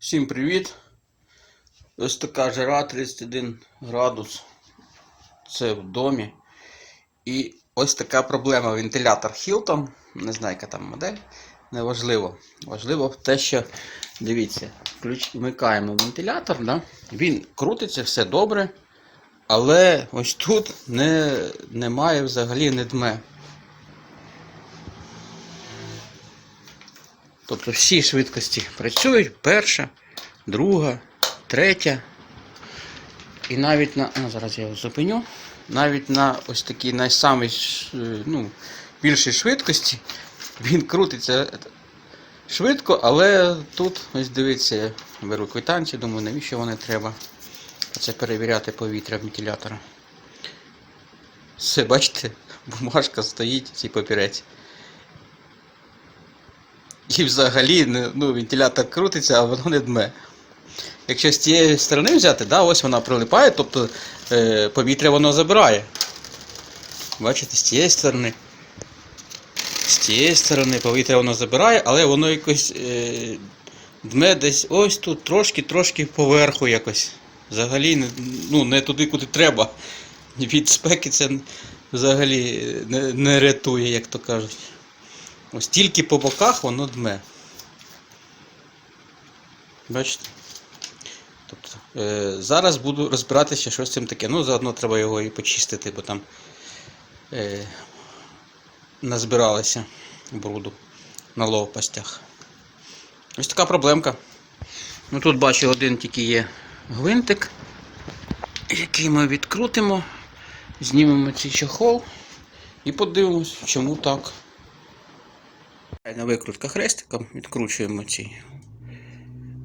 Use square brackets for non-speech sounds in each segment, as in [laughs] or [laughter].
Всім привіт! Ось така жара 31 градус. Це в домі. І ось така проблема. Вентилятор Hilton. Не знаю, яка там модель. Неважливо. Важливо те, що дивіться, включ... вмикаємо вентилятор, да? він крутиться, все добре. Але ось тут не, немає взагалі не дме. Тобто всі швидкості працюють, перша, друга, третя. І навіть на. Ну, зараз я його зупиню. Навіть на ось такій найсамій ну, більшій швидкості він крутиться швидко, але тут, ось дивіться, я беру квитанцію, думаю, навіщо вони треба. Це перевіряти повітря вентилятора. Все, бачите, бумажка стоїть, цей папірець. І взагалі ну, вентилятор крутиться, а воно не дме. Якщо з цієї сторони взяти, да, ось вона прилипає, тобто е, повітря воно забирає. Бачите, з цієї сторони. З цієї сторони повітря воно забирає, але воно якось е, дме десь ось тут, трошки-трошки поверху якось. Взагалі ну, не туди, куди треба. Від спеки це взагалі не, не рятує, як то кажуть. Ось тільки по боках воно дме. Бачите? Тобто, е, зараз буду розбиратися, що з цим таке. Ну, заодно треба його і почистити, бо там е, назбиралося бруду на лопастях. Ось така проблемка. Ну, тут бачу один тільки є гвинтик, який ми відкрутимо, знімемо цей чохол і подивимось, чому так. На викрутках хрестиком відкручуємо цей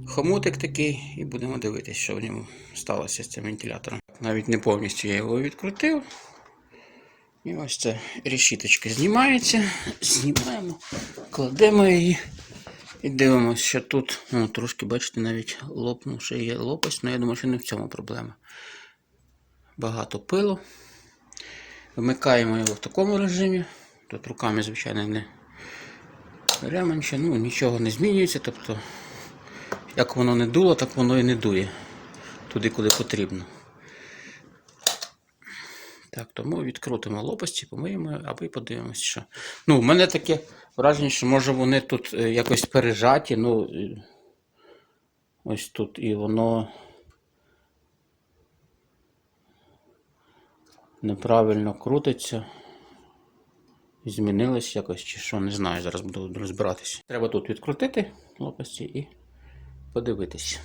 хомутик такий і будемо дивитися, що в ньому сталося з цим вентилятором. Навіть не повністю я його відкрутив. І ось це решіточка знімається. Знімаємо, кладемо її і дивимося, що тут ну, трошки, бачите, навіть лопнувши є лопасть, але я думаю, що не в цьому проблема. Багато пилу. Вмикаємо його в такому режимі. Тут руками, звичайно, не Ремонче, ну нічого не змінюється, тобто як воно не дуло, так воно і не дує туди, куди потрібно. Так, тому відкрутимо лопасті, помиємо, аби подивимося, що. Ну, в мене таке враження, що може вони тут е, якось пережаті, ну е, ось тут і воно неправильно крутиться. Змінилось якось чи що, не знаю, зараз буду розбиратися. Треба тут відкрутити лопасті і подивитися.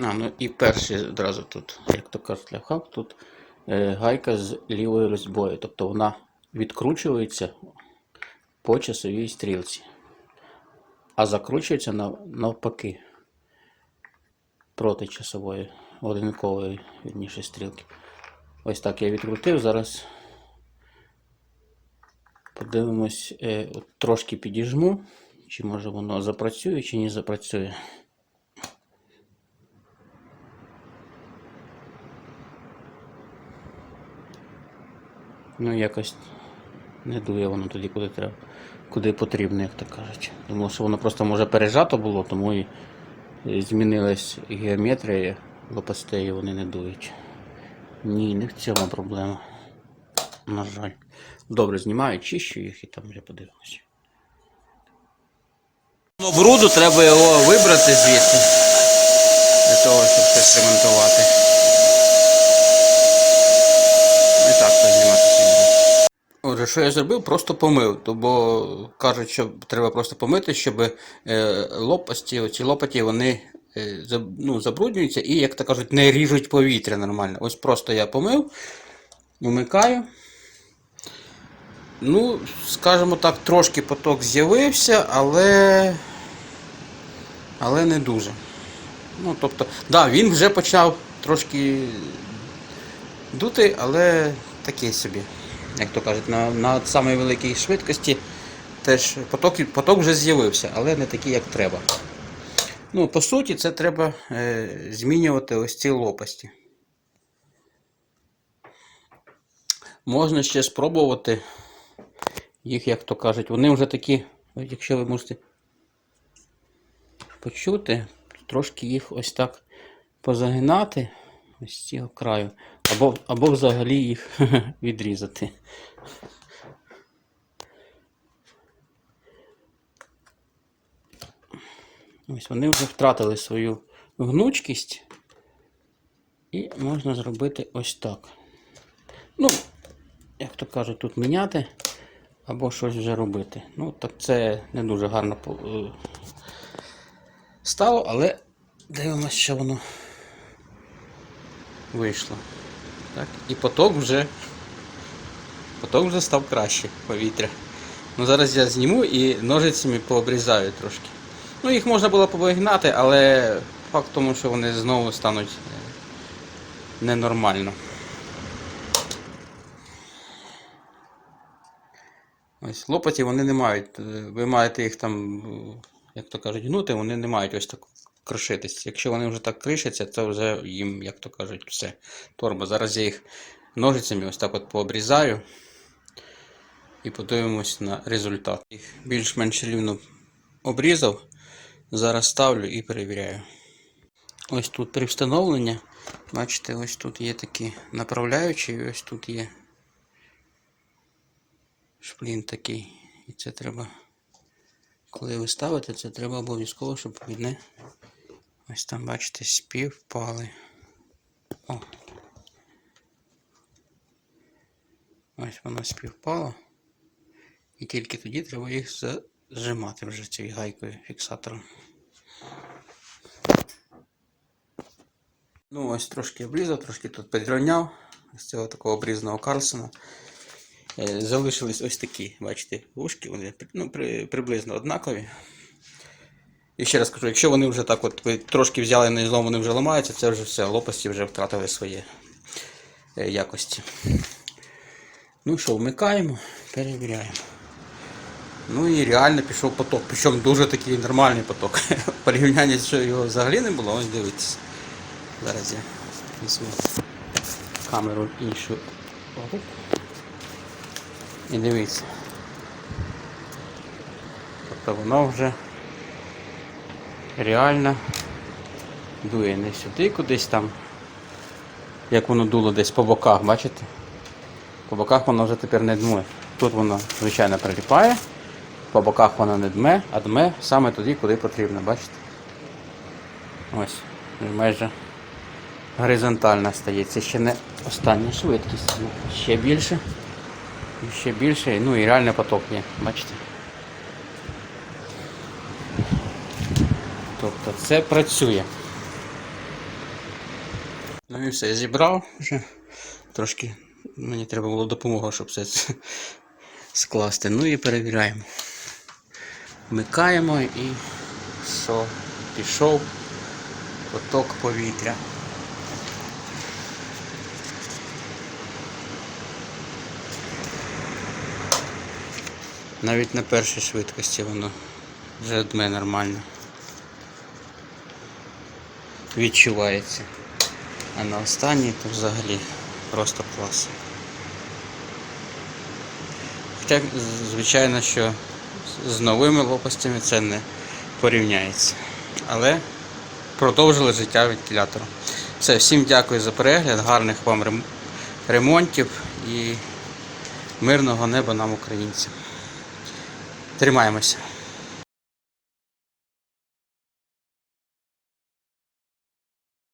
А, ну і перший одразу тут, як то кажуть, ляхав, тут е, гайка з лівою різьбою. Тобто вона відкручується по часовій стрілці, а закручується нав- навпаки проти часової, годинникової вірніше стрілки. Ось так я відкрутив, зараз Подивимось, е, трошки підіжму, чи може воно запрацює, чи не запрацює. Ну, якось не дує воно туди, куди треба, куди потрібно, як то кажуть. Думав, що воно просто може пережато було, тому і і змінилась геометрія лопастей, вони не дують. Ні, не в цьому проблема. На жаль. Добре, знімаю, чищу їх і там вже подивимося. Ну, бруду треба його вибрати звідси. Для того, щоб щось ремонтувати. Не так то знімати цей. Отже, що я зробив? Просто помив. Бо кажуть, що треба просто помити, щоб е, лопасті, оці лопаті, вони е, ну, забруднюються і, як то кажуть, не ріжуть повітря нормально. Ось просто я помив, вмикаю. Ну, скажімо так, трошки поток з'явився, але. Але не дуже. Ну, тобто, да, він вже почав трошки дути, але такий собі. Як то кажуть, на, на самій великій швидкості теж поток, поток вже з'явився, але не такий, як треба. Ну, по суті, це треба е, змінювати ось ці лопасті. Можна ще спробувати їх, як то кажуть, вони вже такі, якщо ви можете почути, трошки їх ось так позагинати ось з цього краю, або, або взагалі їх [laughs] відрізати. Ось вони вже втратили свою гнучкість. І можна зробити ось так. Ну, як то кажуть, тут міняти або щось вже робити. Ну, так це не дуже гарно е, стало, але дивимося, що воно вийшло. Так, і поток вже поток вже став краще повітря. Ну, зараз я зніму і ножицями пообрізаю трошки. Ну, їх можна було повигнати, але факт в тому, що вони знову стануть е, ненормально. Ось лопаті вони не мають. е, Ви маєте їх там, е, як то кажуть, гнути, вони не мають ось так кришитись. Якщо вони вже так кришаться, то вже їм, як то кажуть, все. Торба. Зараз я їх ножицями ось так от пообрізаю. І подивимось на результат. Їх більш-менш рівно обрізав. Зараз ставлю і перевіряю. Ось тут при встановленні, бачите, ось тут є такі направляючі, і ось тут є шплін такий. І це треба, коли ви ставите, це треба обов'язково, щоб вони ось там, бачите, співпали. О. Ось воно співпало. І тільки тоді треба їх зажимати вже цією гайкою фіксатором. Ну, ось трошки обрізав, трошки тут підрівняв з цього такого обрізаного Карлсона. Е, Залишились ось такі, бачите, вушки, вони ну, при, приблизно однакові. І ще раз кажу, якщо вони вже так от ви трошки взяли на злом, вони вже ламаються, це вже все, лопасті вже втратили свої е, якості. Ну що, вмикаємо, перевіряємо. Ну і реально пішов поток. Причому дуже такий нормальний поток. [laughs] В порівнянні, що його взагалі не було, ось дивіться. Зараз я візьму камеру іншу руку. І дивіться. Тобто воно вже реально дує не сюди кудись там, як воно дуло десь по боках, бачите? По боках воно вже тепер не дмує. Тут воно, звичайно, приліпає, по боках воно не дме, а дме саме туди, куди потрібно, бачите? Ось, майже горизонтально стає. Це ще не остання швидкість. Ще більше. Ще більше. Ну і реально поток є, бачите? Тобто це працює. Ну і все, зібрав вже. Трошки мені треба було допомога, щоб все це скласти. Ну і перевіряємо. Вмикаємо і що? Пішов поток повітря. Навіть на першій швидкості воно вже дме нормально. Відчувається. А на останній то взагалі просто клас. Хоча, звичайно, що з новими лопастями це не порівняється. Але продовжили життя вентилятора. Все, всім дякую за перегляд, гарних вам ремонтів і мирного неба нам, українцям. Тримаємося.